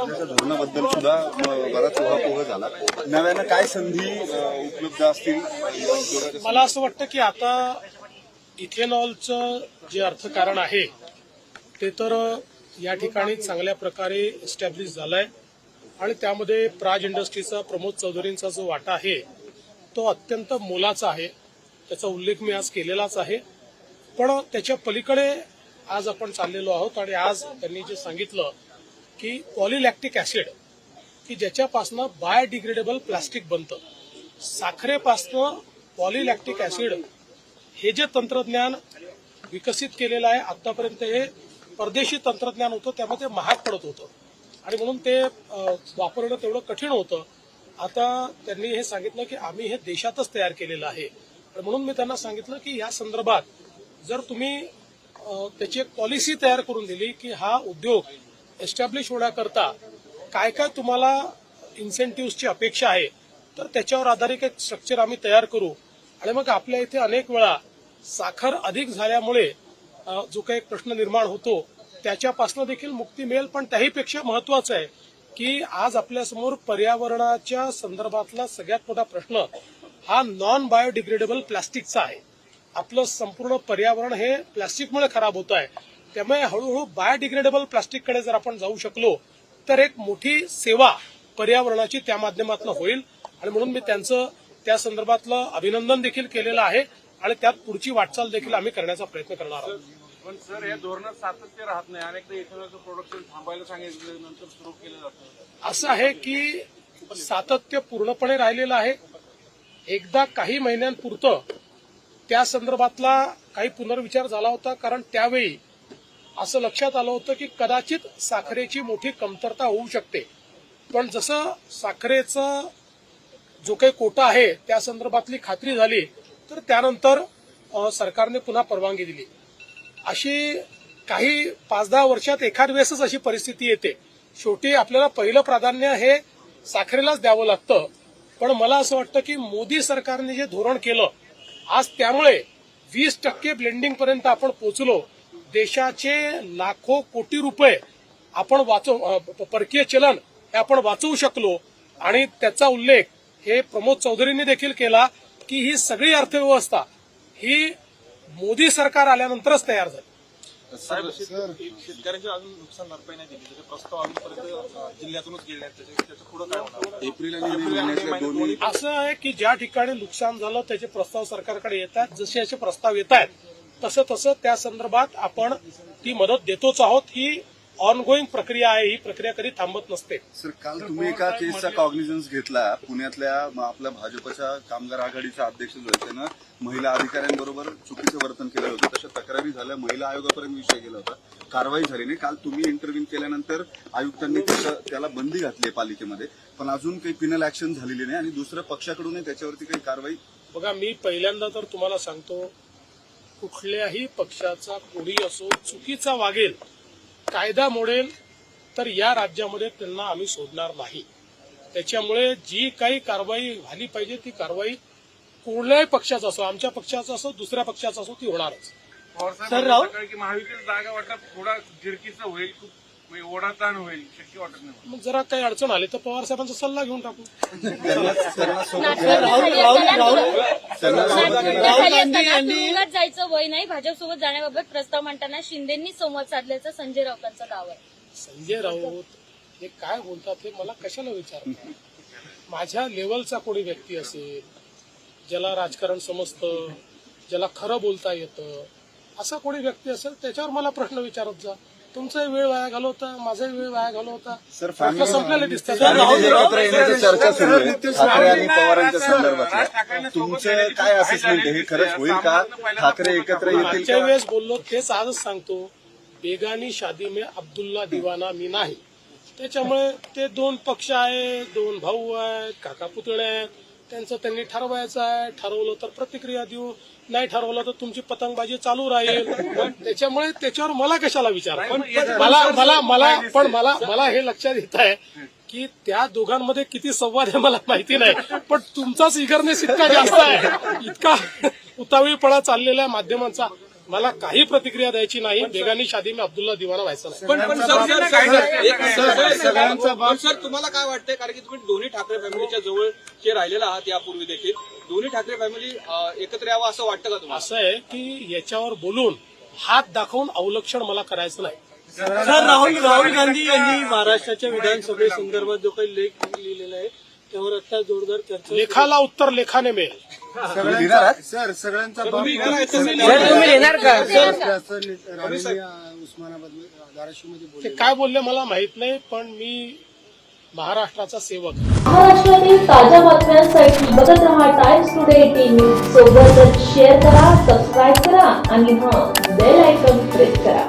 धोरणाबद्दल सुद्धा बराच उहापोह झाला. नव्यानं काय संधी उपलब्ध असतील? मला असं वाटतं की आता इथेनॉलचं जे अर्थकारण आहे ते तर या ठिकाणी चांगल्या प्रकारे इस्टॅब्लिश झालंय. आणि त्यामध्ये प्राज इंडस्ट्रीचा प्रमोद चौधरींचा जो वाटा आहे तो अत्यंत मोलाचा आहे. त्याचा उल्लेख मी आज केलेलाच आहे. पण त्याच्या पलीकडे आज आपण चाललेलो आहोत आणि आज त्यांनी जे सांगितलं की पॉलिलॅक्टिक ऍसिड की ज्याच्यापासनं बायोडिग्रेडेबल प्लास्टिक बनतं. साखरेपासनं पॉलिलॅक्टिक ऍसिड हे जे तंत्रज्ञान विकसित केलेलं आहे आतापर्यंत हे परदेशी तंत्रज्ञान होतं त्यामुळे ते महाग पडत होतं. आणि म्हणून ते वापरणं तेवढं कठीण होतं. आता त्यांनी हे सांगितलं की आम्ही हे देशातच तयार केलेलं आहे. म्हणून मी त्यांना सांगितलं की या संदर्भात जर तुम्ही त्याची एक पॉलिसी तयार करून दिली की हा उद्योग एस्टॅब्लिश होण्याकरता काय काय तुम्हाला इन्सेंटिव्हची अपेक्षा आहे तर त्याच्यावर आधारित एक स्ट्रक्चर आम्ही तयार करू. आणि मग आपल्या इथे अनेक वेळा साखर अधिक झाल्यामुळे जो काही एक प्रश्न निर्माण होतो त्याच्यापासून देखील मुक्ती मिळेल. पण त्याहीपेक्षा महत्वाचं आहे की आज आपल्यासमोर पर्यावरणाच्या संदर्भातला सगळ्यात मोठा प्रश्न हा नॉन बायोडिग्रेडेबल प्लास्टिकचा आहे. आपलं संपूर्ण पर्यावरण हे प्लास्टिकमुळे खराब होत आहे. त्यामुळे हळूहळू बायोडिग्रेडेबल प्लास्टिककडे जर आपण जाऊ शकलो तर एक मोठी सेवा पर्यावरणाची त्या माध्यमातून होईल. आणि म्हणून मी त्यांचं त्या संदर्भातलं अभिनंदन देखील केलेलं आहे. आणि त्यात पुढची वाटचाल देखील आम्ही करण्याचा प्रयत्न करणार आहोत. पण सर या धोरणात सातत्य राहत नाही. अनेकदा इथेनॉलचं प्रोडक्शन थांबायला सांगितलं नंतर सुरू केलं जातं. असं आहे की सातत्य पूर्णपणे राहिलेलं आहे. एकदा काही महिन्यांपुरतं त्या संदर्भातला काही पुनर्विचार झाला होता कारण त्यावेळी असं लक्षात आलं होतं की कदाचित साखरेची मोठी कमतरता होऊ शकते. पण जसं साखरेचं जो काही कोटा आहे त्या संदर्भातली खात्री झाली तर त्यानंतर सरकारने पुन्हा परवानगी दिली. अशी काही पाच दहा वर्षात एखाद वेळेसच अशी परिस्थिती येते. शेवटी आपल्याला पहिलं प्राधान्य हे साखरेलाच द्यावं लागतं. पण मला असं वाटतं की मोदी सरकारने जे धोरण केलं आज त्यामुळे वीस टक्के ब्लेंडिंग पर्यंत आपण पोहोचलो देशाचे लाखो कोटी रुपये आपण वाचव परकीय चलन हे आपण वाचवू शकलो. आणि त्याचा उल्लेख हे प्रमोद चौधरींनी देखील केला की ही सगळी अर्थव्यवस्था ही मोदी सरकार आल्यानंतरच तयार झाली. साहेब शेतकऱ्यांची अजून नुकसान भरपाई नाही दिली. त्याचे प्रस्ताव अजूनपर्यंत अं, जिल्ह्यातूनच गेले आहेत. त्याचे- त्याचं पुढं काय होणार? एप्रिल आणि मे महिन्यातल्या दोन्ही असं आहे की ज्या ठिकाणी नुकसान झालं त्याचे प्रस्ताव सरकारकडे येतात जसे असे प्रस्ताव येत आहेत तसं तसं त्या संदर्भात आपण ती मदत देतोच आहोत. ही ऑनगोईंग प्रक्रिया आहे. ही प्रक्रिया कधी थांबत नसते. सर काल तुम्ही एका केसचा कॉग्निझन्स घेतला. पुण्यातल्या आपल्या भाजपच्या कामगार आघाडीच्या अध्यक्ष त्यानं महिला अधिकाऱ्यांबरोबर चुकीचं वर्तन केलं होतं. तशा तक्रारी झाल्या. महिला आयोगापर्यंत विषय गेला होता. कारवाई झाली नाही. काल तुम्ही इंटरव्ह्यू केल्यानंतर आयुक्तांनी त्याचं- त्याला बंदी घातली आहे पालिकेमध्ये. पण अजून काही पिनल ऍक्शन झालेली नाही आणि दुसऱ्या पक्षाकडूनही त्याच्यावरती काही कारवाई बघा मी पहिल्यांदा तर तुम्हाला सांगतो कुठल्याही पक्षाचा कोणी असो चुकीचा वागेल कायदा मोडेल तर या राज्यामध्ये त्यांना आम्ही सोडणार नाही. त्याच्यामुळे जी काही कारवाई झाली पाहिजे ती कारवाई कोणत्याही पक्षाचा असो आमच्या पक्षाचा असो दुसऱ्या पक्षाचा असो ती होणारच. महाविकास जागा वाटप थोडा जिरकीचा होईल खूप म्हणजे ओढाताण होईल शक्य वाटत नाही मग जरा काही अडचण आली तर पवार साहेबांचा सल्ला घेऊन टाकू. तुरुंगात जायचं वय नाही. भाजपसोबत जाण्याबाबत प्रस्ताव मांडताना शिंदेंनी संवाद साधल्याचं संजय राऊतांचा दावा आहे. संजय राऊत हे काय बोलतात हे मला कशाला विचारतात माझ्या लेवलचा कोणी व्यक्ती असेल ज्याला राजकारण समजतं ज्याला खरं बोलता येतं असा कोणी व्यक्ती असेल त्याच्यावर मला प्रश्न विचारत जा. तुमचाही वेळ वाया घालवता माझाही वेळ वाया घालवता. सर प्रश्न संपलेले दिसतात. फॅमिली एकत्र येण्याची चर्चा सुरू आहे. ठाकरे आणि पवारांच्या संदर्भात तुमचं काय असेसमेंट आहे? हे खरंच होईल का? ठाकरे एकत्र येतील मागच्या का? वेळेस बोललो तेच आजच सांगतो. बेगानी शादी में अब्दुल्ला दिवाना मी नाही. त्याच्यामुळे ते दोन पक्ष आहेत दोन भाऊ आहेत काका पुतळे आहेत. त्यांचं त्यांनी ठरवायचं आहे. ठरवलं तर प्रतिक्रिया देऊ. नाही ठरवलं तर तुमची पतंगबाजी चालू राहील. त्याच्यामुळे त्याच्यावर मला कशाला विचार? पण मला मला मला पण मला मला हे लक्षात येत आहे की त्या दोघांमध्ये किती संवाद आहे मला माहिती नाही. पण तुमचाच इगरनेस इतका जास्त आहे. इतका उतावीळपणा चाललेला आहे माध्यमांचा. मला काही प्रतिक्रिया द्यायची नाही. बेगानी शादी में अब्दुल्ला दिवाना व्हायचं नाही. पण पण सर, सर, सर, सर, एक मिनिट, सर, सर, पण सर तुम्हाला काय वाटतंय? कारण की तुम्ही दोन्ही ठाकरे फॅमिलीच्या जवळचे राहिलेला आहात यापूर्वी देखील. दोन्ही ठाकरे फॅमिली एकत्र यावं असं वाटतं का तुम्हाला? असं आहे की याच्यावर बोलून हात दाखवून अवलक्षण मला करायचं नाही. सर राहुल राहुल गांधी यांनी महाराष्ट्राच्या विधानसभेसंदर्भात जो काही लेख लिहिलेला आहे त्यावर आता जोरदार चर्चा लेखाला उत्तर लेखाने मिळेल. तुम्ही लिहिणार आहात? सर सगळ्यांचा उस्मानाबाद धाराशिवमध्ये बोलले ते काय बोलले मला माहीत नाही पण मी महाराष्ट्राचा सेवक. आहे. महाराष्ट्रातील ताज्या बातम्यांसाठी बघत रहा टाइम्स टुडे टीव्ही. सोबतच शेअर करा सबस्क्राईब करा आणि हां बेल आयकॉन प्रेस करा.